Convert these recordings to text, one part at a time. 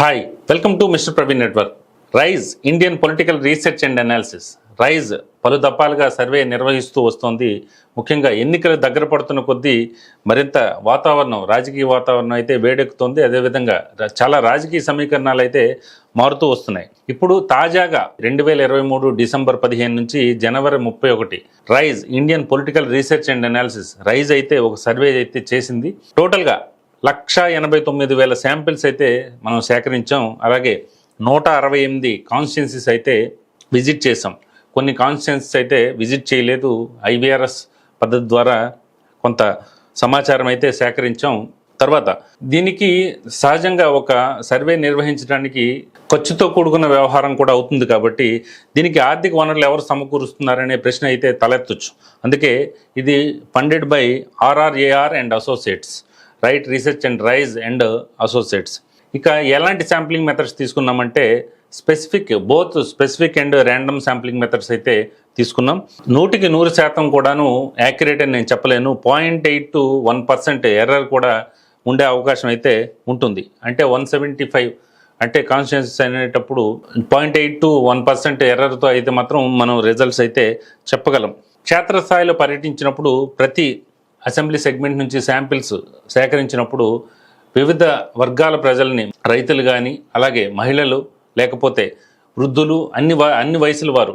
Hi welcome to mister Praveen network Rise Indian political research and analysis Rise పలు దఫాలుగా survey నిర్వహిస్తూ వస్తోంది. ముఖ్యంగా ఎన్నికలు దగ్గర పడుతున్న కొద్దీ మరింత వాతావరణం రాజకీయ వాతావరణం అయితే వేడెక్కుతోంది. అదేవిధంగా చాలా రాజకీయ సమీకరణాలు అయితే మారుతూ వస్తున్నాయి. ఇప్పుడు తాజాగా రెండు వేల ఇరవై మూడు డిసెంబర్ పదిహేను నుంచి జనవరి ముప్పై ఒకటి Rise Indian political research and analysis. Rise అయితే ఒక సర్వే అయితే చేసింది. టోటల్గా లక్ష ఎనభై తొమ్మిది వేల శాంపిల్స్ అయితే మనం సేకరించాం. అలాగే నూట అరవై ఎనిమిది కాన్స్టిట్యున్సీస్ అయితే విజిట్ చేసాం కొన్ని కాన్స్టిట్యున్సీస్ అయితే విజిట్ చేయలేదు. ఐవీఆర్ఎస్ పద్ధతి ద్వారా కొంత సమాచారం అయితే సేకరించాం. తర్వాత దీనికి సహజంగా ఒక సర్వే నిర్వహించడానికి ఖర్చుతో కూడుకున్న వ్యవహారం కూడా అవుతుంది కాబట్టి దీనికి ఆర్థిక వనరులు ఎవరు సమకూరుస్తున్నారనే ప్రశ్న అయితే తలెత్తొచ్చు. అందుకే ఇది funded by RRAR and associates right research and Rise and associates. ఇక ఎలాంటి శాంప్లింగ్ మెథడ్స్ తీసుకున్నామంటే specific both specific and random sampling methods అయితే తీసుకున్నాం. నూటికి నూరు శాతం కూడాను యాక్యురేట్ అని నేను చెప్పలేను. Point eight to one percent error కూడా ఉండే అవకాశం అయితే ఉంటుంది. అంటే వన్ సెవెంటీ ఫైవ్ అంటే కాన్స్టిట్యూన్సీస్ అనేటప్పుడు point eight to one percent ఎర్రర్తో అయితే మాత్రం మనం రిజల్ట్స్ అయితే చెప్పగలం. క్షేత్రస్థాయిలో పర్యటించినప్పుడు ప్రతి అసెంబ్లీ సెగ్మెంట్ నుంచి శాంపిల్స్ సేకరించినప్పుడు వివిధ వర్గాల ప్రజల్ని రైతులు కానీ అలాగే మహిళలు లేకపోతే వృద్ధులు అన్ని వ- అన్ని వయసుల వారు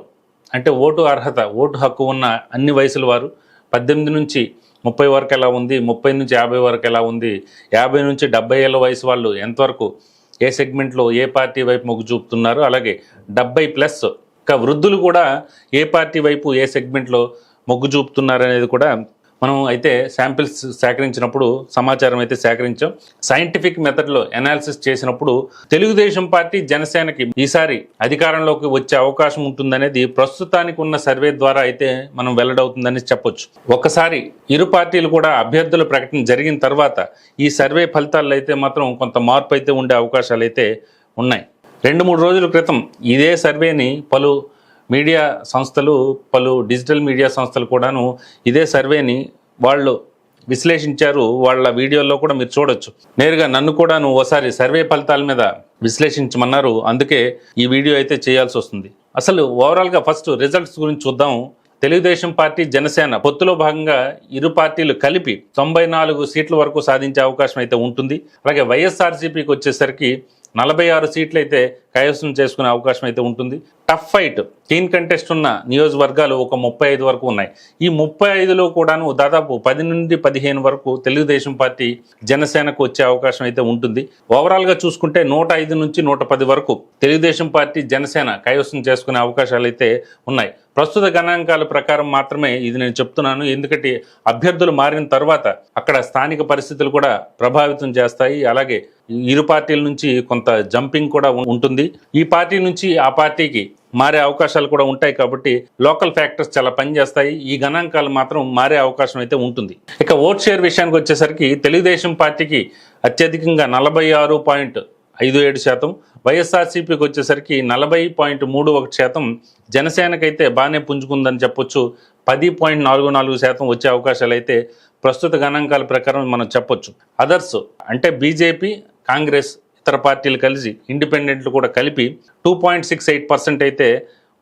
అంటే ఓటు అర్హత ఓటు హక్కు ఉన్న అన్ని వయసుల వారు పద్దెనిమిది నుంచి ముప్పై వరకు ఎలా ఉంది ముప్పై నుంచి యాభై వరకు ఎలా ఉంది యాభై నుంచి డెబ్బై ఏళ్ళ వయసు వాళ్ళు ఎంతవరకు ఏ సెగ్మెంట్లో ఏ పార్టీ వైపు మొగ్గు చూపుతున్నారు అలాగే డెబ్బై ప్లస్ ఇంకా వృద్ధులు కూడా ఏ పార్టీ వైపు ఏ సెగ్మెంట్లో మొగ్గు చూపుతున్నారు అనేది కూడా మనం అయితే శాంపిల్స్ సేకరించినప్పుడు సమాచారం అయితే సేకరించాం. సైంటిఫిక్ మెథడ్లో అనాలిసిస్ చేసినప్పుడు తెలుగుదేశం పార్టీ జనసేనకి ఈసారి అధికారంలోకి వచ్చే అవకాశం ఉంటుందనేది ప్రస్తుతానికి ఉన్న సర్వే ద్వారా అయితే మనం వెల్లడవుతుందని చెప్పొచ్చు. ఒకసారి ఇరు పార్టీలు కూడా అభ్యర్థుల ప్రకటన జరిగిన తర్వాత ఈ సర్వే ఫలితాల్లో అయితే మాత్రం కొంత మార్పు అయితే ఉండే అవకాశాలు అయితే ఉన్నాయి. రెండు మూడు రోజుల క్రితం ఇదే సర్వేని పలు మీడియా సంస్థలు పలు డిజిటల్ మీడియా సంస్థలు కూడాను ఇదే సర్వేని వాళ్ళు విశ్లేషించారు. వాళ్ళ వీడియోల్లో కూడా మీరు చూడొచ్చు. నేరుగా నన్ను కూడాను ఓసారి సర్వే ఫలితాల మీద విశ్లేషించమన్నారు. అందుకే ఈ వీడియో అయితే చేయాల్సి వస్తుంది. అసలు ఓవరాల్గా ఫస్ట్ రిజల్ట్స్ గురించి చూద్దాం. తెలుగుదేశం పార్టీ జనసేన పొత్తులో భాగంగా ఇరు పార్టీలు కలిపి తొంభై నాలుగు సీట్ల వరకు సాధించే అవకాశం అయితే ఉంటుంది. అలాగే వైఎస్ఆర్సీపీకి వచ్చేసరికి నలభై ఆరు సీట్లు అయితే కైవసం చేసుకునే అవకాశం అయితే ఉంటుంది. టఫ్ ఫైట్ టీన్ కంటెస్ట్ ఉన్న నియోజకవర్గాలు ఒక ముప్పై ఐదు వరకు ఉన్నాయి. ఈ ముప్పై ఐదులో కూడాను దాదాపు పది నుండి పదిహేను వరకు తెలుగుదేశం పార్టీ జనసేనకు వచ్చే అవకాశం అయితే ఉంటుంది. ఓవరాల్గా చూసుకుంటే నూట ఐదు నుంచి నూట పది వరకు తెలుగుదేశం పార్టీ జనసేన కైవసం చేసుకునే అవకాశాలు అయితే ఉన్నాయి. ప్రస్తుత గణాంకాల ప్రకారం మాత్రమే ఇది నేను చెప్తున్నాను. ఎందుకంటే అభ్యర్థులు మారిన తర్వాత అక్కడ స్థానిక పరిస్థితులు కూడా ప్రభావితం చేస్తాయి. అలాగే ఇరు పార్టీల నుంచి కొంత జంపింగ్ కూడా ఉంటుంది. ఈ పార్టీ నుంచి ఆ పార్టీకి మారే అవకాశాలు కూడా ఉంటాయి కాబట్టి లోకల్ ఫ్యాక్టర్స్ చాలా పనిచేస్తాయి. ఈ గణాంకాలు మాత్రం మారే అవకాశం అయితే ఉంటుంది. ఇక ఓట్ షేర్ విషయానికి వచ్చేసరికి తెలుగుదేశం పార్టీకి అత్యధికంగా నలభై ఆరు పాయింట్ ఐదు ఏడు శాతం. వైఎస్ఆర్సీపీకి వచ్చేసరికి నలభై పాయింట్ మూడు ఒకటి శాతం. జనసేనకైతే బాగానే పుంజుకుందని చెప్పొచ్చు. పది పాయింట్ నాలుగు నాలుగు శాతం వచ్చే అవకాశాలు అయితే ప్రస్తుత గణాంకాల ప్రకారం మనం చెప్పొచ్చు. అదర్స్ అంటే బీజేపీ కాంగ్రెస్ ఇతర పార్టీలు కలిసి ఇండిపెండెంట్లు కూడా కలిపి two point six eight percent అయితే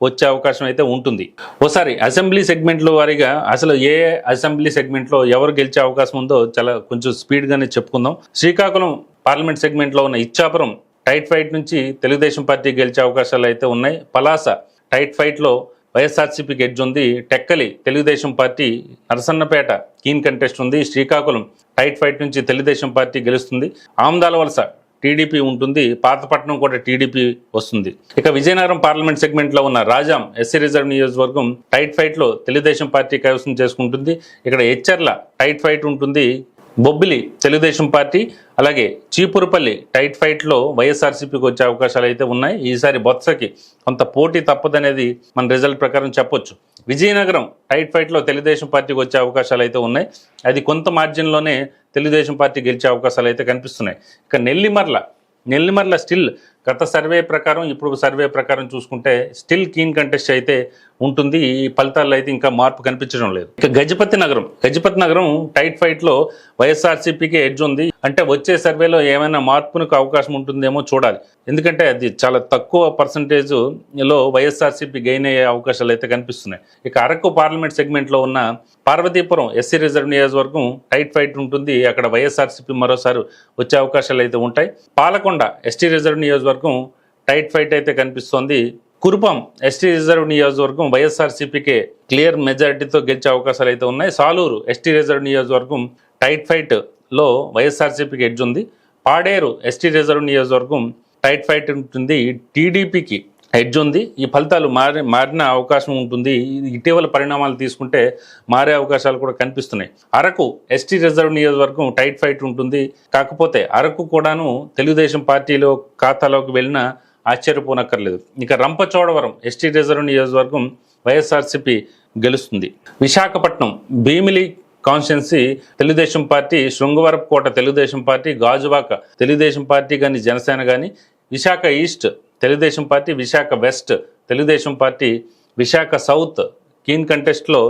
వచ్చే అవకాశం అయితే ఉంటుంది. ఒకసారి అసెంబ్లీ సెగ్మెంట్లో వారీగా అసలు ఏ అసెంబ్లీ సెగ్మెంట్లో ఎవరు గెలిచే అవకాశం ఉందో చాలా కొంచెం స్పీడ్గానే చెప్పుకుందాం. శ్రీకాకుళం పార్లమెంట్ సెగ్మెంట్లో ఉన్న ఇచ్చాపురం టైట్ ఫైట్ నుంచి తెలుగుదేశం పార్టీ గెలిచే అవకాశాలు అయితే ఉన్నాయి. పలాస టైట్ ఫైట్లో వైఎస్ఆర్సీపీకి ఎడ్జ్ ఉంది. Tekkali Telugu Desam party Narasannapeta keen contest ఉంది. శ్రీకాకుళం టైట్ ఫైట్ నుంచి తెలుగుదేశం పార్టీ గెలుస్తుంది. ఆమ్దాల వలస టీడీపీ ఉంటుంది పాతపట్నం కూడా టీడీపీ వస్తుంది. ఇక విజయనగరం పార్లమెంట్ సెగ్మెంట్లో ఉన్న రాజాం ఎస్సీ రిజర్వ్ నియోజకవర్గం టైట్ ఫైట్లో తెలుగుదేశం పార్టీ కైవసం చేసుకుంటుంది. ఇక్కడ హెచ్చర్ల టైట్ ఫైట్ ఉంటుంది బొబ్బిలి తెలుగుదేశం పార్టీ అలాగే చీపురుపల్లి టైట్ ఫైట్లో వైఎస్ఆర్సీపీకి వచ్చే అవకాశాలు అయితే ఉన్నాయి. ఈసారి బొత్సకి కొంత పోటీ తప్పదనేది మన రిజల్ట్ ప్రకారం చెప్పొచ్చు. విజయనగరం టైట్ ఫైట్లో తెలుగుదేశం పార్టీకి వచ్చే అవకాశాలు అయితే ఉన్నాయి. అది కొంత మార్జిన్లోనే తెలుగుదేశం పార్టీ గెలిచే అవకాశాలు అయితే కనిపిస్తున్నాయి. ఇక నెల్లిమర్ల నెల్లిమర్ల స్టిల్ గత సర్వే ప్రకారం ఇప్పుడు సర్వే ప్రకారం చూసుకుంటే స్టిల్ కీన్ కంటెస్ట్ అయితే ఉంటుంది. ఈ ఫలితాల్లో అయితే ఇంకా మార్పు కనిపించడం లేదు. ఇక గజపతి నగరం. గజపతి నగరం టైట్ ఫైట్లో వైఎస్ఆర్సీపీకి ఎడ్జ్ ఉంది. అంటే వచ్చే సర్వేలో ఏమైనా మార్పునకు అవకాశం ఉంటుందేమో చూడాలి. ఎందుకంటే అది చాలా తక్కువ పర్సంటేజ్లో వైఎస్ఆర్సీపీ గెయిన్ అయ్యే అవకాశాలు అయితే కనిపిస్తున్నాయి. ఇక అరకు పార్లమెంట్ సెగ్మెంట్లో ఉన్న పార్వతీపురం ఎస్సీ రిజర్వ్ నియోజకవర్గం టైట్ ఫైట్ ఉంటుంది. అక్కడ వైఎస్ఆర్సీపీ మరోసారి వచ్చే అవకాశాలు అయితే ఉంటాయి. పాలకొండ ఎస్టీ రిజర్వ్ నియోజకవర్గం టైట్ ఫైట్ అయితే కనిపిస్తోంది. కురుపం ఎస్టీ రిజర్వ్ నియోజకవర్గం వైఎస్ఆర్సీపీకే క్లియర్ మెజారిటీతో గెలిచే అవకాశాలు అయితే ఉన్నాయి. సాలూరు ఎస్టీ రిజర్వ్ నియోజకవర్గం టైట్ ఫైట్లో వైఎస్ఆర్సీపీకి ఎడ్జ్ ఉంది. పాడేరు ఎస్టీ రిజర్వ్ నియోజకవర్గం టైట్ ఫైట్ ఉంటుంది. టీడీపీకి హెడ్జ్ ఉంది. ఈ ఫలితాలు మారి మారిన అవకాశం ఉంటుంది. ఇటీవల పరిణామాలు తీసుకుంటే మారే అవకాశాలు కూడా కనిపిస్తున్నాయి. అరకు ఎస్టీ రిజర్వ్ నియోజకవర్గం టైట్ ఫైట్ ఉంటుంది. కాకపోతే అరకు కూడాను తెలుగుదేశం పార్టీలో ఖాతాలోకి వెళ్ళిన ఆశ్చర్యపోనక్కర్లేదు. ఇక రంపచోడవరం ఎస్టీ రిజర్వ్ నియోజకవర్గం వైఎస్ఆర్సీపీ గెలుస్తుంది. Visakhapatnam Bheemili constituency Telugu Desam party Srungavarapu Kota Telugu Desam party Gajuwaka Telugu Desam party కానీ జనసేన కానీ Visakha east Telugu Desam party Visakha west Telugu Desam party Visakha south. Keen కంటెస్ట్లో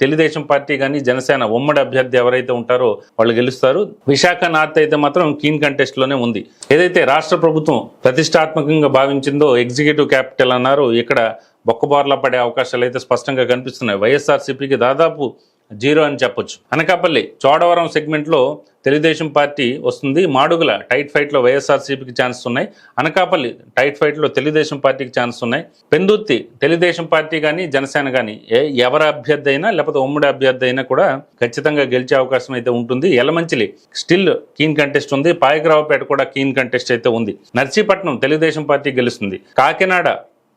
Telugu Desam party కానీ జనసేన ఉమ్మడి అభ్యర్థి ఎవరైతే ఉంటారో వాళ్ళు గెలుస్తారు. విశాఖ నార్త్ అయితే మాత్రం కీన్ కంటెస్ట్లోనే ఉంది. ఏదైతే రాష్ట్ర ప్రభుత్వం ప్రతిష్టాత్మకంగా భావించిందో ఎగ్జిక్యూటివ్ క్యాపిటల్ అన్నారు ఇక్కడ బొక్కబార్లా పడే అవకాశాలు అయితే స్పష్టంగా కనిపిస్తున్నాయి. వైఎస్ఆర్సీపీకి దాదాపు జీరో అని చెప్పొచ్చు. అనకాపల్లి చోడవరం సెగ్మెంట్లో తెలుగుదేశం పార్టీ వస్తుంది. మాడుగుల టైట్ ఫైట్లో వైఎస్ఆర్సీపీకి ఛాన్స్ ఉన్నాయి. అనకాపల్లి టైట్ ఫైట్లో తెలుగుదేశం పార్టీకి ఛాన్స్ ఉన్నాయి. పెందుర్తి తెలుగుదేశం పార్టీ కానీ జనసేన కానీ ఏ ఎవరి అభ్యర్థి అయినా లేకపోతే ఉమ్మడి అభ్యర్థి అయినా కూడా ఖచ్చితంగా గెలిచే అవకాశం అయితే ఉంటుంది. ఎలమంచిలి స్టిల్ కీన్ కంటెస్ట్ ఉంది. పాయకరావుపేట కూడా కీన్ కంటెస్ట్ అయితే ఉంది. నర్సీపట్నం తెలుగుదేశం పార్టీ గెలుస్తుంది. కాకినాడ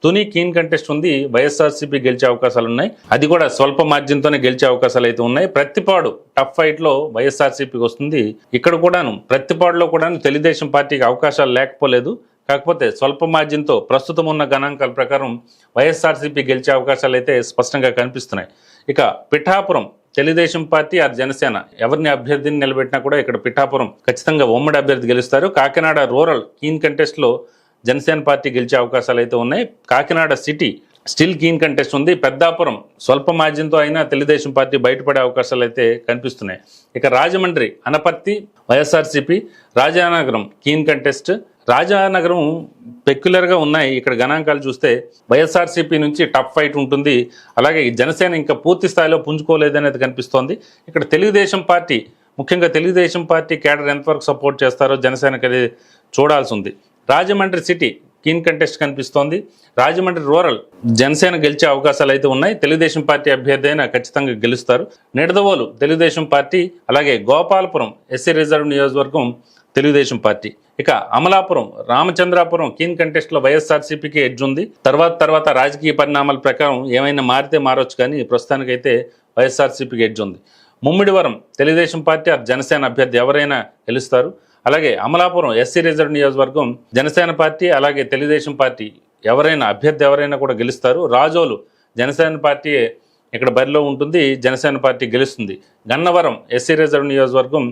తుని కీన్ కంటెస్ట్ ఉంది. వైఎస్ఆర్సీపీ గెలిచే అవకాశాలు ఉన్నాయి అది కూడా స్వల్ప మార్జిన్తోనే గెలిచే అవకాశాలు అయితే ఉన్నాయి. ప్రతిపాడు టఫ్ ఫైట్లో వైఎస్ఆర్సీపీకి వస్తుంది. ఇక్కడ కూడాను ప్రతిపాడులో కూడాను తెలుగుదేశం పార్టీకి అవకాశాలు లేకపోలేదు. కాకపోతే స్వల్ప మార్జిన్తో ప్రస్తుతం ఉన్న గణాంకాల ప్రకారం వైఎస్ఆర్సీపీ గెలిచే అవకాశాలు అయితే స్పష్టంగా కనిపిస్తున్నాయి. ఇక పిఠాపురం తెలుగుదేశం పార్టీ ఆ జనసేన. ఎవరిని అభ్యర్థిని నిలబెట్టినా కూడా ఇక్కడ పిఠాపురం ఖచ్చితంగా ఉమ్మడి అభ్యర్థి గెలుస్తారు. కాకినాడ రూరల్ కీన్ కంటెస్ట్లో జనసేన పార్టీ గెలిచే అవకాశాలు అయితే ఉన్నాయి. Kakinada city still keen contest ఉంది. పెద్దాపురం స్వల్ప మార్జిన్తో అయినా తెలుగుదేశం పార్టీ బయటపడే అవకాశాలు అయితే కనిపిస్తున్నాయి. ఇక Rajahmundry Anaparthi YSRCP Rajanagaram keen contest. Rajanagaram పెక్యులర్గా ఉన్నాయి. ఇక్కడ గణాంకాలు చూస్తే వైఎస్ఆర్సీపీ నుంచి టఫ్ ఫైట్ ఉంటుంది. అలాగే ఈ జనసేన ఇంకా పూర్తి స్థాయిలో పుంజుకోలేదనేది కనిపిస్తోంది. ఇక్కడ తెలుగుదేశం పార్టీ ముఖ్యంగా తెలుగుదేశం పార్టీ కేడర్ ఎంతవరకు సపోర్ట్ చేస్తారో జనసేనకి చూడాల్సి ఉంది. రాజమండ్రి సిటీ కీన్ కంటెస్ట్ కనిపిస్తోంది. రాజమండ్రి రూరల్ జనసేన గెలిచే అవకాశాలు అయితే ఉన్నాయి. తెలుగుదేశం పార్టీ అభ్యర్థి అయినా ఖచ్చితంగా గెలుస్తారు. నిడదవోలు తెలుగుదేశం పార్టీ అలాగే గోపాలపురం ఎస్సీ రిజర్వ్ నియోజకవర్గం తెలుగుదేశం పార్టీ. ఇక అమలాపురం రామచంద్రాపురం కీన్ కంటెస్ట్లో వైఎస్ఆర్సీపీకి ఎడ్జ్ ఉంది. తర్వాత తర్వాత రాజకీయ పరిణామాల ప్రకారం ఏమైనా మారితే మారొచ్చు కానీ ప్రస్తుతానికైతే వైఎస్ఆర్సీపీకి ఎడ్జ్ ఉంది. ముమ్మిడివరం తెలుగుదేశం పార్టీ జనసేన అభ్యర్థి ఎవరైనా గెలుస్తారు? అలాగే అమలాపురం ఎస్సీ రిజర్వ్ నియోజకవర్గం జనసేన పార్టీ అలాగే తెలుగుదేశం పార్టీ ఎవరైనా అభ్యర్థి ఎవరైనా కూడా గెలుస్తారు. రాజోలు జనసేన పార్టీ ఇక్కడ బరిలో ఉంటుంది జనసేన పార్టీ గెలుస్తుంది. గన్నవరం ఎస్సీ రిజర్వ్ నియోజకవర్గం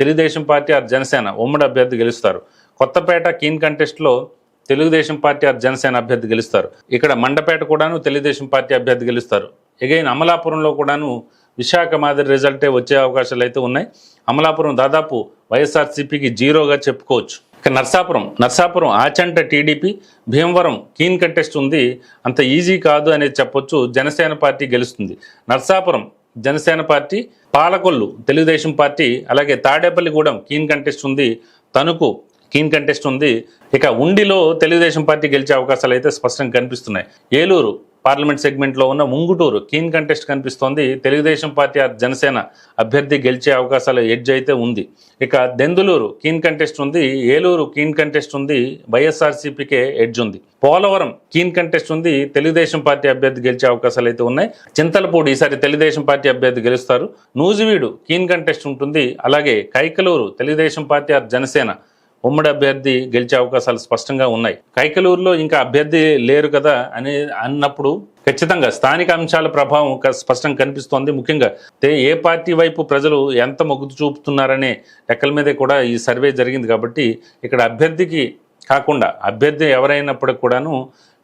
తెలుగుదేశం పార్టీ ఆర్ జనసేన ఉమ్మడి అభ్యర్థి గెలుస్తారు. కొత్తపేట కీన్ కంటెస్ట్లో తెలుగుదేశం పార్టీ ఆర్ జనసేన అభ్యర్థి గెలుస్తారు. ఇక్కడ మండపేట కూడాను తెలుగుదేశం పార్టీ అభ్యర్థి గెలుస్తారు. ఎగైన్ అమలాపురంలో కూడాను విశాఖ మాదిరి రిజల్టే వచ్చే అవకాశాలు అయితే ఉన్నాయి. అమలాపురం దాదాపు వైఎస్ఆర్సీపీకి జీరోగా చెప్పుకోవచ్చు. ఇక Narsapuram Narsapuram Achanta TDP Bhimavaram keen contest ఉంది. అంత ఈజీ కాదు అనేది చెప్పొచ్చు. జనసేన పార్టీ గెలుస్తుంది. నర్సాపురం జనసేన పార్టీ పాలకొల్లు తెలుగుదేశం పార్టీ అలాగే తాడేపల్లిగూడెం కీన్ కంటెస్ట్ ఉంది. తణుకు కీన్ కంటెస్ట్ ఉంది. ఇక ఉండిలో తెలుగుదేశం పార్టీ గెలిచే అవకాశాలు అయితే స్పష్టంగా కనిపిస్తున్నాయి. ఏలూరు పార్లమెంట్ సెగ్మెంట్లో ఉన్న ముంగుటూరు కీన్ కంటెస్ట్ కనిపిస్తోంది. తెలుగుదేశం పార్టీ జనసేన అభ్యర్థి గెలిచే అవకాశాలు ఎడ్జ్ అయితే ఉంది. ఇక దెందులూరు కీన్ కంటెస్ట్ ఉంది. ఏలూరు కీన్ కంటెస్ట్ ఉంది. వైఎస్ఆర్సీపీకే ఎడ్జ్ ఉంది. పోలవరం కీన్ కంటెస్ట్ ఉంది. తెలుగుదేశం పార్టీ అభ్యర్థి గెలిచే అవకాశాలు అయితే ఉన్నాయి. చింతలపూడి ఈసారి తెలుగుదేశం పార్టీ అభ్యర్థి గెలుస్తారు. నూజివీడు కీన్ కంటెస్ట్ ఉంటుంది. అలాగే కైకలూరు తెలుగుదేశం పార్టీ జనసేన ఉమ్మడి అభ్యర్థి గెలిచే అవకాశాలు స్పష్టంగా ఉన్నాయి. కైకలూరులో ఇంకా అభ్యర్థి లేరు కదా అని అన్నప్పుడు ఖచ్చితంగా స్థానిక అంశాల ప్రభావం క- స్పష్టంగా కనిపిస్తోంది. ముఖ్యంగా ఏ పార్టీ వైపు ప్రజలు ఎంత మొగ్గు చూపుతున్నారనే లెక్కల మీదే కూడా ఈ సర్వే జరిగింది కాబట్టి ఇక్కడ అభ్యర్థికి కాకుండా అభ్యర్థి ఎవరైనప్పటికి కూడాను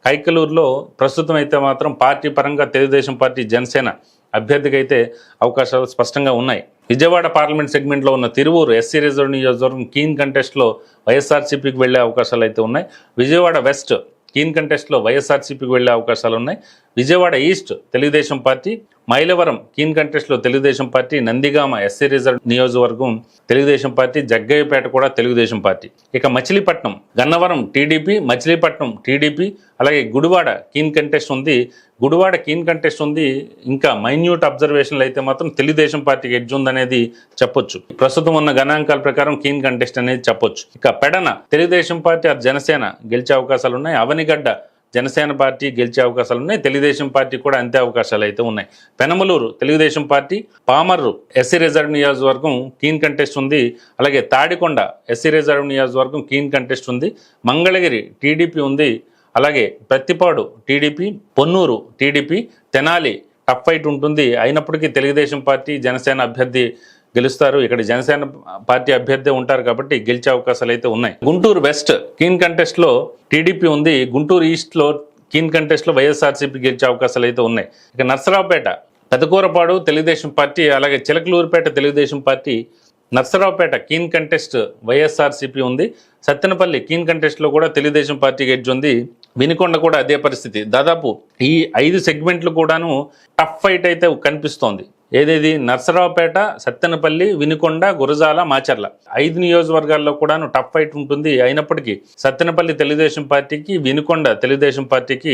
కైకలూరులో ప్రస్తుతం అయితే మాత్రం పార్టీ పరంగా తెలుగుదేశం పార్టీ జనసేన అభ్యర్థికి అయితే అవకాశాలు స్పష్టంగా ఉన్నాయి. విజయవాడ పార్లమెంట్ సెగ్మెంట్లో ఉన్న తిరువూరు ఎస్సీ రిజర్వ్ నియోజకవర్గం కీన్ కంటెస్ట్లో వైఎస్ఆర్సీపీకి వెళ్ళే అవకాశాలు అయితే ఉన్నాయి. విజయవాడ వెస్ట్ కీన్ కంటెస్ట్లో వైఎస్ఆర్సీపీకి వెళ్ళే అవకాశాలు ఉన్నాయి. Vijayawada east Telugu Desam party Mylavaram keen కంటెస్ట్లో Telugu Desam party Nandigama SC reserve నియోజకవర్గం తెలుగుదేశం పార్టీ జగ్గయ్యపేట కూడా తెలుగుదేశం పార్టీ. ఇక మచిలీపట్నం గన్నవరం టీడీపీ మచిలీపట్నం టీడీపీ అలాగే గుడివాడ కీన్ కంటెస్ట్ ఉంది. గుడివాడ కీన్ కంటెస్ట్ ఉంది. ఇంకా మైన్యూట్ అబ్జర్వేషన్లు అయితే మాత్రం తెలుగుదేశం పార్టీకి ఎడ్జ్ ఉందనేది చెప్పొచ్చు. ప్రస్తుతం ఉన్న గణాంకాల ప్రకారం కీన్ కంటెస్ట్ అనేది చెప్పొచ్చు. ఇక పెడన తెలుగుదేశం పార్టీ అది జనసేన గెలిచే అవకాశాలు ఉన్నాయి అవనిగడ్డ జనసేన పార్టీ గెలిచే అవకాశాలు ఉన్నాయి. తెలుగుదేశం పార్టీ కూడా అంతే అవకాశాలు అయితే ఉన్నాయి. Penamaluru Telugu Desam party Pamarru SC reserve నియోజకవర్గం కీన్ కంటెస్ట్ ఉంది. అలాగే తాడికొండ ఎస్సీ రిజర్వ్ నియోజకవర్గం కీన్ కంటెస్ట్ ఉంది. మంగళగిరి టీడీపీ ఉంది. అలాగే Prathipadu TDP Ponnur TDP Tenali tough fight ఉంటుంది. అయినప్పటికీ తెలుగుదేశం పార్టీ జనసేన అభ్యర్థి గెలుస్తారు. ఇక్కడ జనసేన పార్టీ అభ్యర్థి ఉంటారు కాబట్టి గెలిచే అవకాశాలు అయితే ఉన్నాయి. గుంటూరు వెస్ట్ కీన్ కంటెస్ట్లో టీడీపీ ఉంది. గుంటూరు ఈస్ట్లో కీన్ కంటెస్ట్లో వైఎస్ఆర్సీపీ గెలిచే అవకాశాలు అయితే ఉన్నాయి. ఇక నర్సరావుపేట పెదకూరపాడు తెలుగుదేశం పార్టీ అలాగే Chilakaluripet Telugu Desam party Narasaraopet keen contest YSRCP ఉంది. సత్తెనపల్లి కీన్ కంటెస్ట్లో కూడా తెలుగుదేశం పార్టీ గెడ్జ్ ఉంది. వినుకొండ కూడా అదే పరిస్థితి. దాదాపు ఈ ఐదు సెగ్మెంట్లు కూడాను టఫ్ ఫైట్ అయితే కనిపిస్తోంది. ఏదేది? నర్సరావుపేట సత్తెనపల్లి వినుకొండ గురజాల మాచర్ల. ఐదు నియోజకవర్గాల్లో కూడాను టఫ్ ఫైట్ ఉంటుంది. అయినప్పటికీ సత్తెనపల్లి తెలుగుదేశం పార్టీకి వినుకొండ తెలుగుదేశం పార్టీకి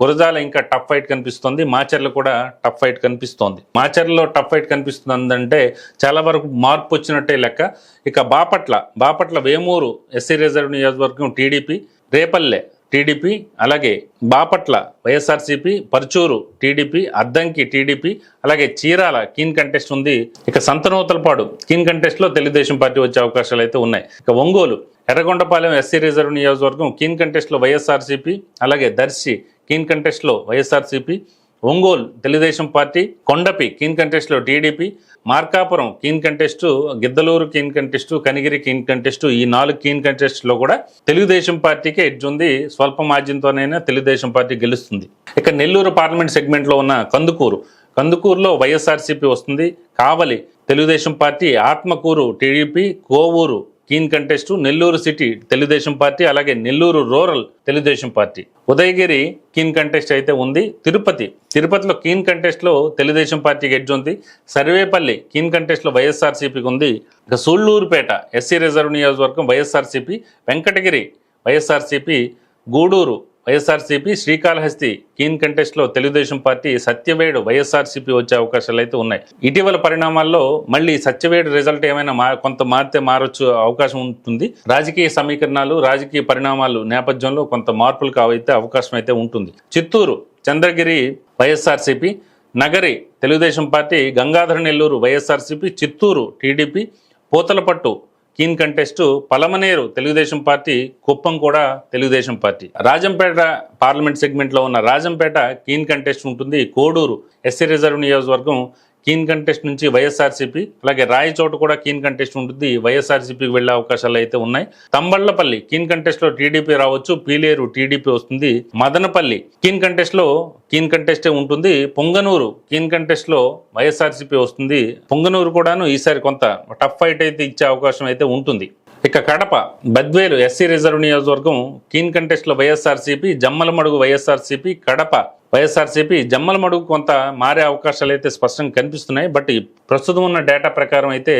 గురజాల ఇంకా టఫ్ ఫైట్ కనిపిస్తోంది. మాచర్ల కూడా టఫ్ ఫైట్ కనిపిస్తోంది. మాచర్లలో టఫ్ ఫైట్ కనిపిస్తుందంటే చాలా వరకు మార్పు వచ్చినట్టే లెక్క. ఇక బాపట్ల బాపట్ల వేమూరు ఎస్సీ రిజర్వ్ నియోజకవర్గం టీడీపీ రేపల్లె టీడీపీ అలాగే Bapatla YSRCP Parchur TDP Addanki TDP అలాగే చీరాల కీన్ కంటెస్ట్ ఉంది. ఇక సంతనూతలపాడు కీన్ కంటెస్ట్లో తెలుగుదేశం పార్టీ వచ్చే అవకాశాలు అయితే ఉన్నాయి. ఇక ఒంగోలు ఎర్రగొండపాలెం ఎస్సీ రిజర్వ్ నియోజకవర్గం కీన్ కంటెస్ట్లో వైఎస్ఆర్సీపీ అలాగే Darsi keen కంటెస్ట్లో YSRCP Ongole Telugu Desam party Kondapi keen కంటెస్ట్లో TDP Markapuram keen contest Giddalur keen contest Kanigiri keen contest ఈ నాలుగు కీన్ కంటెస్ట్లో కూడా తెలుగుదేశం పార్టీకి ఎడ్జ్ ఉంది. స్వల్ప మార్జిన్తోనైనా తెలుగుదేశం పార్టీ గెలుస్తుంది. ఇక నెల్లూరు పార్లమెంట్ సెగ్మెంట్లో ఉన్న కందుకూరు. కందుకూరులో వైఎస్ఆర్సీపీ వస్తుంది. Kavali Telugu Desam party Atmakur TDP Kovur keen contest Nellore city Telugu Desam party అలాగే Nellore rural Telugu Desam party. Udayagiri keen contest అయితే ఉంది. తిరుపతి తిరుపతిలో కీన్ కంటెస్ట్లో తెలుగుదేశం పార్టీకి ఎడ్జ్ ఉంది. సర్వేపల్లి కీన్ కంటెస్ట్లో వైఎస్ఆర్సీపీకి ఉంది. ఇక సూళ్ళూరుపేట ఎస్సీ రిజర్వ్ నియోజకవర్గం YSRCP Venkatagiri YSRCP Gudur YSRCP Srikalahasti keen కంటెస్ట్లో Telugu Desam party Satyavedu YSRCP వచ్చే అవకాశాలు అయితే ఉన్నాయి. ఇటీవల పరిణామాల్లో మళ్ళీ సత్యవేడు రిజల్ట్ ఏమైనా మా కొంత మారితే మారొచ్చు అవకాశం ఉంటుంది. రాజకీయ సమీకరణాలు రాజకీయ పరిణామాలు నేపథ్యంలో కొంత మార్పులు కావైతే అవకాశం అయితే ఉంటుంది. Chittoor Chandragiri YSRCP Nagari Telugu Desam party Gangadhara Nellore YSRCP Chittoor TDP Puthalapattu keen contest Palamaner Telugu Desam party Kuppam కూడా తెలుగుదేశం పార్టీ. రాజంపేట పార్లమెంట్ సెగ్మెంట్లో ఉన్న రాజంపేట కీన్ కంటెస్ట్ ఉంటుంది. కోడూరు ఎస్సీ రిజర్వ్ నియోజకవర్గం కీన్ కంటెస్ట్ నుంచి వైఎస్ఆర్సీపీ అలాగే రాయచోట కూడా కీన్ కంటెస్ట్ ఉంటుంది. వైఎస్ఆర్సీపీకి వెళ్ళే అవకాశాలు అయితే ఉన్నాయి. తంబళ్ళపల్లి కీన్ కంటెస్ట్లో టీడీపీ రావచ్చు. పీలేరు టీడీపీ వస్తుంది. మదనపల్లి కీన్ కంటెస్ట్లో కీన్ కంటెస్టే ఉంటుంది. పొంగనూరు కీన్ కంటెస్ట్లో వైఎస్ఆర్సీపీ వస్తుంది. పొంగనూరు కూడాను ఈసారి కొంత టఫ్ ఫైట్ అయితే ఇచ్చే అవకాశం అయితే ఉంటుంది. ఇక కడప బద్వేలు ఎస్సీ రిజర్వ్ నియోజకవర్గం keen కంటెస్ట్లో YSRCP Jammalamadugu YSRCP Kadapa YSRCP Jammalamadugu కొంత మారే అవకాశాలు అయితే స్పష్టంగా కనిపిస్తున్నాయి. బట్ ఈ ప్రస్తుతం ఉన్న డేటా ప్రకారం అయితే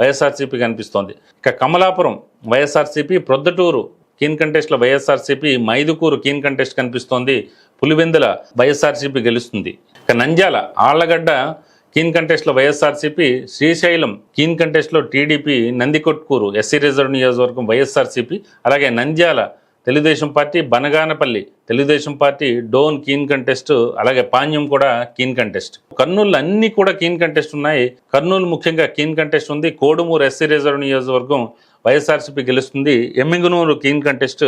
వైఎస్ఆర్సీపీ కనిపిస్తోంది. ఇక కమలాపురం వైఎస్ఆర్సీపీ ప్రొద్దుటూరు కీన్ కంటెస్ట్లో వైఎస్ఆర్సీపీ మైదుకూరు కీన్ కంటెస్ట్ కనిపిస్తోంది. పులివెందుల వైఎస్ఆర్సీపీ గెలుస్తుంది. ఇక నంద్యాల ఆళ్ళగడ్డ కీన్ కంటెస్ట్లో వైఎస్ఆర్సీపీ శ్రీశైలం కీన్ కంటెస్ట్లో టీడీపీ నందికొట్కూరు ఎస్సీ రిజర్వ్ నియోజకవర్గం వైఎస్ఆర్సీపీ అలాగే Nandyal Telugu Desam party Banaganapalle Telugu Desam party Dhone keen contest అలాగే పాణ్యం కూడా కీన్ కంటెస్ట్. కర్నూలు అన్ని కూడా కీన్ కంటెస్ట్ ఉన్నాయి. కర్నూలు ముఖ్యంగా కీన్ కంటెస్ట్ ఉంది. కోడుమూరు ఎస్సీ రిజర్వ్ నియోజకవర్గం వైఎస్ఆర్సీపీ గెలుస్తుంది. ఎమ్మిగనూరు కీన్ కంటెస్ట్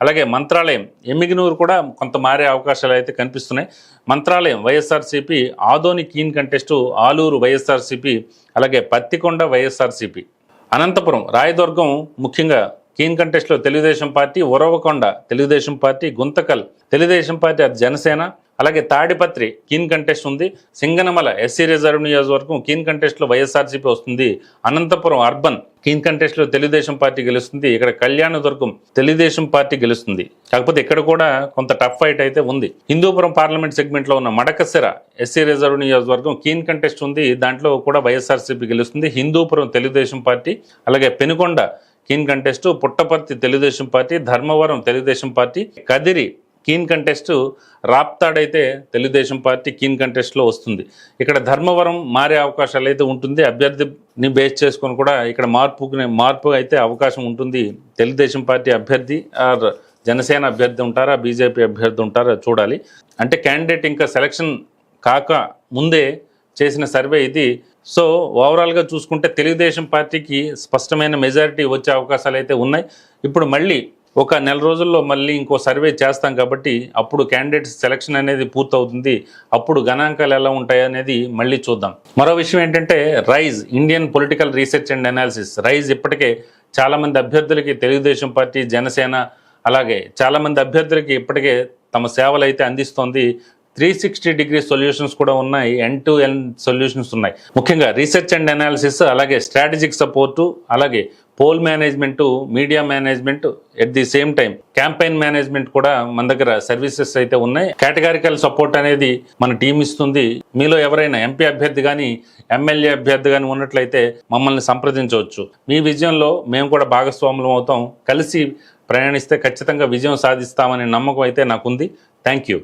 అలాగే మంత్రాలయం ఎమ్మిగనూరు కూడా కొంత మారే అవకాశాలు అయితే కనిపిస్తున్నాయి. Mantralayam YSRCP Adoni keen contest Aluru YSRCP అలాగే పత్తికొండ వైఎస్ఆర్సీపీ. అనంతపురం రాయదుర్గం ముఖ్యంగా keen కంటెస్ట్లో Telugu Desam party Uravakonda Telugu Desam party Guntakal Telugu Desam party అది జనసేన అలాగే తాడిపత్రి కీన్ కంటెస్ట్ ఉంది. సింగనమల ఎస్సీ రిజర్వ్ నియోజకవర్గం కీన్ కంటెస్ట్లో వైఎస్ఆర్సీపీ వస్తుంది. అనంతపురం అర్బన్ కీన్ కంటెస్ట్లో తెలుగుదేశం పార్టీ గెలుస్తుంది. ఇక్కడ కళ్యాణదుర్గం తెలుగుదేశం పార్టీ గెలుస్తుంది. కాకపోతే ఇక్కడ కూడా కొంత టఫ్ ఫైట్ అయితే ఉంది. హిందూపురం పార్లమెంట్ సెగ్మెంట్లో ఉన్న మడకసిర ఎస్సీ రిజర్వ్ నియోజకవర్గం కీన్ కంటెస్ట్ ఉంది. దాంట్లో కూడా వైఎస్ఆర్సీపీ గెలుస్తుంది. హిందూపురం తెలుగుదేశం పార్టీ అలాగే Penukonda keen contest Puttaparthi Telugu Desam party Dharmavaram Telugu Desam party. Kadiri keen contest రాప్తాడైతే Telugu Desam party keen కంటెస్ట్లో వస్తుంది. ఇక్కడ ధర్మవరం మారే అవకాశాలు అయితే ఉంటుంది. అభ్యర్థిని బేస్ చేసుకొని కూడా ఇక్కడ మార్పు మార్పు అయితే అవకాశం ఉంటుంది. తెలుగుదేశం పార్టీ అభ్యర్థి ఆర్ జనసేన అభ్యర్థి ఉంటారా బీజేపీ అభ్యర్థి ఉంటారా చూడాలి. అంటే క్యాండిడేట్ ఇంకా సెలక్షన్ కాక ముందే చేసిన సర్వే ఇది. సో ఓవరాల్గా చూసుకుంటే తెలుగుదేశం పార్టీకి స్పష్టమైన మెజారిటీ వచ్చే అవకాశాలు అయితే ఉన్నాయి. ఇప్పుడు మళ్ళీ ఒక నెల రోజుల్లో మళ్ళీ ఇంకో సర్వే చేస్తాం కాబట్టి అప్పుడు క్యాండిడేట్స్ సెలక్షన్ అనేది పూర్తవుతుంది. అప్పుడు గణాంకాలు ఎలా ఉంటాయి అనేది మళ్ళీ చూద్దాం. మరో విషయం ఏంటంటే Rise Indian political research and analysis. Rise ఇప్పటికే చాలామంది అభ్యర్థులకి తెలుగుదేశం పార్టీ జనసేన అలాగే చాలామంది అభ్యర్థులకి ఇప్పటికే తమ సేవలు అయితే అందిస్తోంది. త్రీ సిక్స్టీ డిగ్రీ సొల్యూషన్స్ కూడా ఉన్నాయి ఎన్ టు ఎన్ సొల్యూషన్స్ ఉన్నాయి. ముఖ్యంగా రీసెర్చ్ అండ్ అనాలిసిస్ అలాగే స్ట్రాటజిక్ సపోర్టు అలాగే poll management media management at the same time campaign management కూడా మన దగ్గర సర్వీసెస్ అయితే ఉన్నాయి. కేటగారికల్ సపోర్ట్ అనేది మన టీం ఇస్తుంది. మీలో ఎవరైనా ఎంపీ అభ్యర్థి కానీ ఎమ్మెల్యే అభ్యర్థి కానీ ఉన్నట్లయితే మమ్మల్ని సంప్రదించవచ్చు. మీ విజయంలో మేము కూడా భాగస్వాములం అవుతాం. కలిసి ప్రయాణిస్తే ఖచ్చితంగా విజయం సాధిస్తామనే నమ్మకం అయితే నాకుంది. Thank you